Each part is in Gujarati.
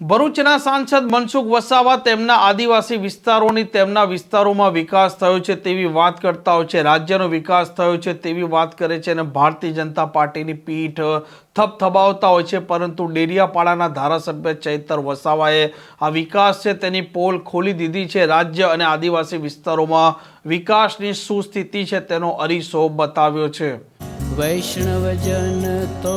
ભરૂચના સાંસદ મનસુખ વસાવા તેમના આદિવાસી વિસ્તારોની તેમના વિસ્તારોમાં વિકાસ થયો છે તેવી વાત કરતા હોય છે. રાજ્યનો વિકાસ થયો છે તેવી વાત કરે છે અને ભારતીય જનતા પાર્ટીની પીઠ થપથબાવતા હોય છે. પરંતુ ડેરિયાપાડાના ધારાસભ્ય ચૈતર વસાવાએ આ વિકાસ છે તેની પોલ ખોલી દીધી છે. રાજ્ય અને આદિવાસી વિસ્તારોમાં વિકાસની શું સ્થિતિ છે તેનો અરીસો બતાવ્યો છે. વૈષ્ણવજન તો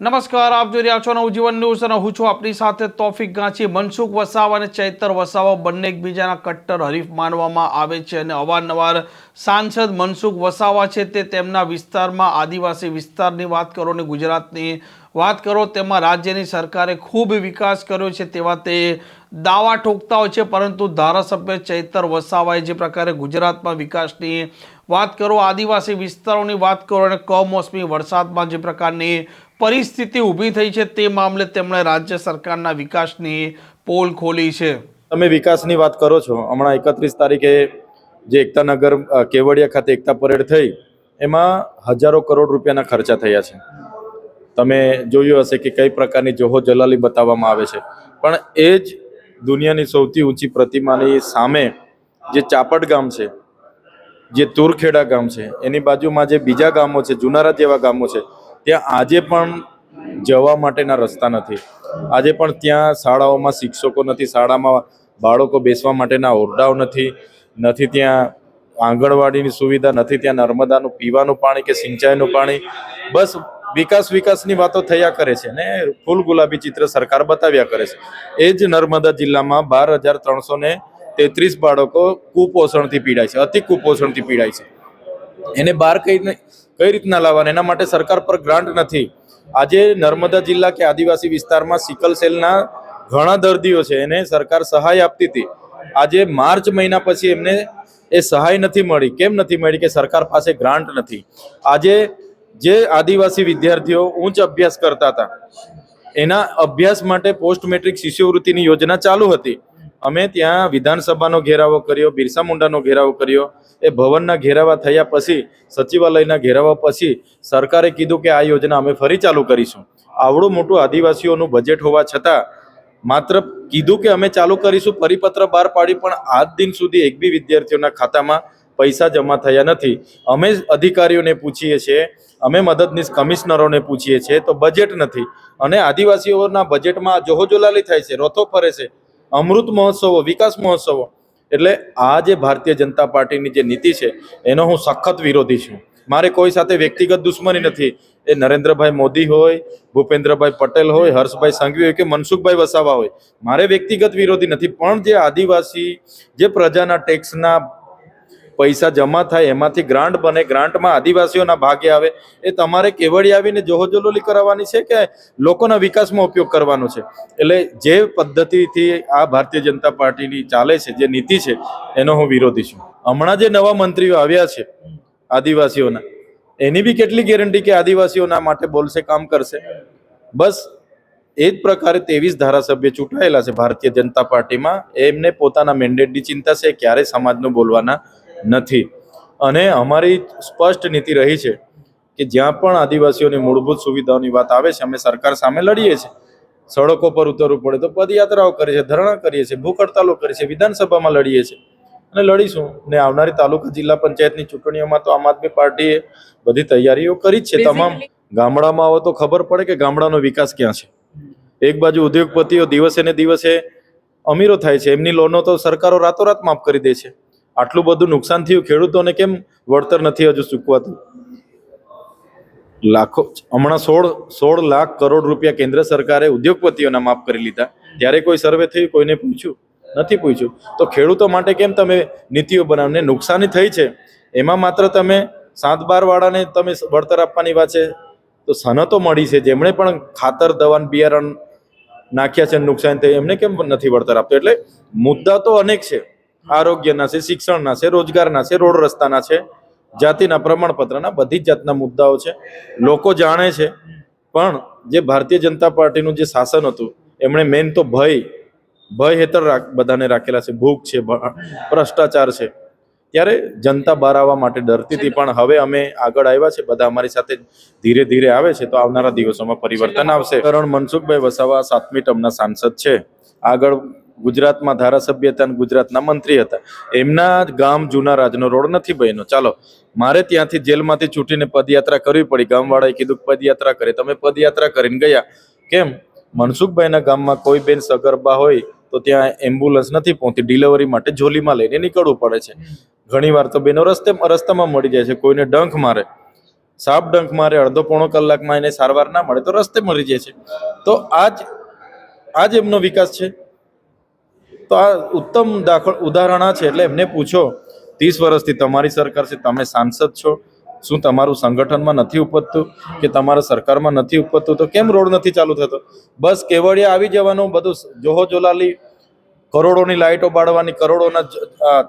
નમસ્કાર, આપ જોઈ રહ્યા છો નવજીવન ન્યૂઝ અને હું છું આપણી સાથે તોફિક ગાંચી. મનસુખ વસાવા અને ચૈતર વસાવા બંને એકબીજાના કટ્ટર હરીફ માનવામાં આવે છે અને અવારનવાર સાંસદ મનસુખ વસાવા છે તે તેમના વિસ્તારમાં આદિવાસી વિસ્તારની વાત કરો અને ગુજરાતની વાત કરો, તેમાં રાજ્યની સરકારે ખૂબ વિકાસ કર્યો છે તેવા તે દાવા ઠોકતા હોય છે, પરંતુ ધારાસભ્ય ચૈતર વસાવાએ જે પ્રકારે ગુજરાતમાં વિકાસની વાત કરો, આદિવાસી વિસ્તારોની વાત કરો અને કમોસમી વરસાદમાં જે પ્રકારની પરિસ્થિતિ ઊભી થઈ છે તે મામલે તેમણે રાજ્ય સરકારના વિકાસની પોલ ખોલી છે. તમે વિકાસની વાત કરો છો. હમણાં એકત્રીસ તારીખે જે એકતાનગર કેવડિયા ખાતે એકતા પરેડ થઈ, એમાં હજારો કરોડ રૂપિયાના ખર્ચા થયા છે. તમે જોયું હશે કે કઈ પ્રકારની જોહો જલાલી બતાવવામાં આવે છે. પણ એ જ દુનિયાની સૌથી ઊંચી પ્રતિમાની સામે જે ચાપડ ગામ છે, જે તુરખેડા ગામ છે, એની બાજુમાં જે બીજા ગામો છે જુનારા જેવા ગામો છે ત્યાં આજે પણ જવા માટેના રસ્તા નથી. આજે પણ ત્યાં શાળાઓમાં શિક્ષકો નથી, શાળામાં બાળકો બેસવા માટેના ઓરડાઓ નથી નથી ત્યાં આંગણવાડીની સુવિધા, નથી ત્યાં નર્મદાનું પીવાનું પાણી કે સિંચાઈનું પાણી. બસ વિકાસ વિકાસની વાતો થયા કરે છે ને ફૂલ ગુલાબી ચિત્ર સરકાર બતાવ્યા કરે છે. એ જ નર્મદા જિલ્લામાં બાર હજાર ત્રણસો ને તેત્રીસ બાળકો કુપોષણથી પીડાય છે, અતિ કુપોષણથી પીડાય છે. એને બહાર કઈ ન- કઈ રીતના લાવવાના? એના માટે સરકાર પર ગ્રાન્ટ નથી. આજે નર્મદા જિલ્લા કે આદિવાસી વિસ્તારમાં સિકલ સેલના ઘણા દર્દીઓ છે, એને સરકાર સહાય આપતી હતી. આજે માર્ચ મહિના પછી એમને એ સહાય નથી મળી. કેમ નથી મળી? કે સરકાર પાસે ગ્રાન્ટ નથી. આજે જે આદિવાસી વિદ્યાર્થીઓ ઉચ્ચ અભ્યાસ કરતા હતા, એના અભ્યાસ માટે પોસ્ટ મેટ્રિક શિષ્યવૃત્તિની યોજના ચાલુ હતી. અમે ત્યાં વિધાનસભાનો ઘેરાવો કર્યો, બિરસા મુંડાનો ઘેરાવો કર્યો. એ ભવનના ઘેરાવા થયા પછી, સચિવાલયના ઘેરાવા પછી સરકારે કીધું કે આ યોજના અમે ફરી ચાલુ કરીશું. આવડું મોટું આદિવાસીઓનું બજેટ હોવા છતાં, માત્ર કીધું કે અમે ચાલુ કરીશું, પરિપત્ર બહાર પાડી, પણ આજ દિન સુધી એક બી વિદ્યાર્થીઓના ખાતામાં પૈસા જમા થયા નથી. અમે અધિકારીઓને પૂછીએ છીએ, અમે મદદનીશ કમિશનરોને પૂછીએ છીએ, તો બજેટ નથી. અને આદિવાસીઓના બજેટમાં જોહોજોલાલી થાય છે, રોથો ફરે છે. અમૃત મહોત્સવો, વિકાસ મહોત્સવો. એટલે આ જે ભારતીય જનતા પાર્ટીની જે નીતિ છે, એનો હું સખત વિરોધી છું. મારે કોઈ સાથે વ્યક્તિગત દુશ્મની નથી. એ નરેન્દ્રભાઈ મોદી હોય, ભૂપેન્દ્રભાઈ પટેલ હોય, હર્ષભાઈ સંઘવી હોય કે મનસુખભાઈ વસાવા હોય. મારે વ્યક્તિગત વિરોધી નથી. પણ જે આદિવાસી, જે પ્રજાના ટેક્સના પૈસા જમા થાય, એમાંથી ગ્રાન્ટ બને, ગ્રાન્ટમાં આદિવાસીઓના ભાગે આવે, એ તમારે કેવડી આવીને જોહજલોલી કરાવવાની છે કે લોકોના વિકાસમાં ઉપયોગ કરવાનો છે? એટલે જે પદ્ધતિથી આ ભારતીય જનતા પાર્ટીની ચાલે છે, જે નીતિ છે, એનો હું વિરોધી છું. હમણાં જે નવા મંત્રીઓ આવ્યા છે, આદિવાસીઓના, એની બી કેટલી ગેરંટી કે આદિવાસીઓના માટે બોલશે, કામ કરશે? બસ, એ જ પ્રકારે ત્રેવીસ ધારાસભ્ય ચૂંટાયેલા છે ભારતીય જનતા પાર્ટીમાં, એમને પોતાના મેન્ડેટની ચિંતા છે ક્યારે સમાજનું બોલવાના નથી. અને અમારી સ્પષ્ટ નીતિ રહી છે કે જ્યાં પણ આદિવાસીઓની મૂળભૂત સુવિધાઓની વાત આવે છે અમે સરકાર સામે લડીએ છીએ. સડકો પર ઉતરવું પડે તો પદયાત્રાઓ કરીએ છીએ ધરણા કરીએ છીએ ભૂખ હડતાલો કરીએ છીએ વિધાનસભામાં લડીએ છીએ. અને લડીશું. ને આવનારી તાલુકા જિલ્લા પંચાયતની ચૂંટણીઓમાં તો આમ આદમી પાર્ટીએ બધી તૈયારીઓ કરી જ છે. તમામ ગામડામાં આવો તો ખબર પડે કે ગામડાનો વિકાસ ક્યાં છે. એક બાજુ ઉદ્યોગપતિઓ દિવસે ને દિવસે અમીરો થાય છે. એમની લોનો તો સરકારો રાતોરાત માફ કરી દે છે. આટલું બધું નુકસાન થયું, ખેડૂતોને કેમ વળતર નથી હજુ ચૂકવાતું લાખો, હમણાં સોળ સોળ લાખ કરોડ રૂપિયા કેન્દ્ર સરકારે ઉદ્યોગપતિઓના માફ કરી લીધા. ત્યારે કોઈ સર્વે થયું, કોઈને પૂછ્યું? નથી પૂછ્યું. તો ખેડૂતો માટે કેમ તમે નીતિઓ બનાવીને નુકસાની થઈ છે. એમાં માત્ર તમે સાત બાર વાળાને તમે વળતર આપવાની વાત છે. તો સનતો મળી છે. જેમણે પણ ખાતર, દવાન, બિયારણ નાખ્યા છે નુકસાન થઈ એમને કેમ નથી વળતર આપતો? એટલે મુદ્દા તો અનેક છે. આરોગ્યના છે, શિક્ષણના છે, રોજગારના છે, રોડ રસ્તાના છે, જાતિના પ્રમાણપત્રના બધી જ જાતના મુદ્દાઓ છે. લોકો જાણે છે, પણ જે ભારતીય જનતા પાર્ટીનું જે શાસન હતું, એમણે મેન તો ભય ભય હેતર બધાને રાખેલા છે. ભૂખ છે ભ્રષ્ટાચાર છે. ત્યારે જનતા બહાર આવવા માટે ડરતી હતી, પણ હવે અમે આગળ આવ્યા છે, બધા અમારી સાથે ધીરે ધીરે આવે છે, તો આવનારા દિવસોમાં પરિવર્તન આવશે. કરણ મનસુખભાઈ વસાવા સાતમી ટર્મના સાંસદ છે. આગળ ગુજરાતમાં ધારાસભ્ય હતા અને ગુજરાતના મંત્રી હતા. એમના ગામ જૂના રાજનો રોડ નથી બન્યો. ચાલો, મારે ત્યાંથી જેલમાંથી છૂટીને પદયાત્રા કરવી પડી. ગામવાળાએ કીધું પદયાત્રા કરે. તમે પદયાત્રા કરીને ગયા. કેમ? મનસુખભાઈના ગામમાં કોઈ બેન સગર્ભા હોય તો ત્યાં એમ્બ્યુલન્સ નથી પહોંચતી. ડિલિવરી માટે ઝોલીમાં લઈને નીકળવું પડે છે. ઘણીવાર તો બેનો રસ્તે, રસ્તામાં મળી જાય છે. કોઈને ડંખ મારે, સાપ ડંખ મારે, અડધો પોણો કલાકમાં એને સારવાર ના મળે તો રસ્તે મળી જાય છે. તો આજ આજ એમનો વિકાસ છે. તો આ ઉત્તમ દાખલ ઉદાહરણ છે એટલે એમને પૂછો, ત્રીસ વર્ષથી તમારી સરકાર છે, તમે સાંસદ છો, શું તમારું સંગઠનમાં નથી ઉપજતું કે તમારા સરકારમાં નથી ઉપજતું? તો કેમ રોડ નથી ચાલુ થતો? બસ કેવડિયા આવી જવાનું, બધું જોહો જોલાલી, કરોડોની લાઇટો બાળવાની, કરોડોના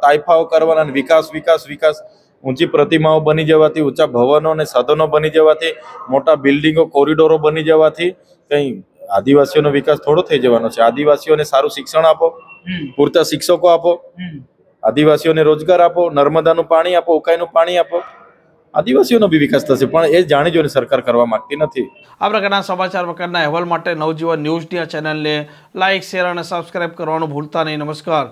તાઇફાઓ કરવાના વિકાસ વિકાસ વિકાસ. ઊંચી પ્રતિમાઓ બની જવાથી, ઊંચા ભવનો અને સાધનો બની જવાથી, મોટા બિલ્ડિંગો, કોરિડોરો બની જવાથી, કંઈ આદિવાસીઓનો વિકાસ થોડો થઈ જવાનો છે. આદિવાસીઓને સારું શિક્ષણ આપો પૂરતા શિક્ષકો આપો આદિવાસીઓને રોજગાર આપો નર્મદાનું પાણી આપો ઉકાઈનું પાણી આપો. આદિવાસીઓનો બી વિકાસ થશે પણ એ જાણી જોઈને સરકાર કરવા માંગતી નથી. આ પ્રકારના સમાચાર પ્રકારના અહેવાલ માટે નવજીવન ન્યૂઝની આ ચેનલને લાઇક શેર અને સબસ્ક્રાઇબ કરવાનું ભૂલતા નહીં. નમસ્કાર.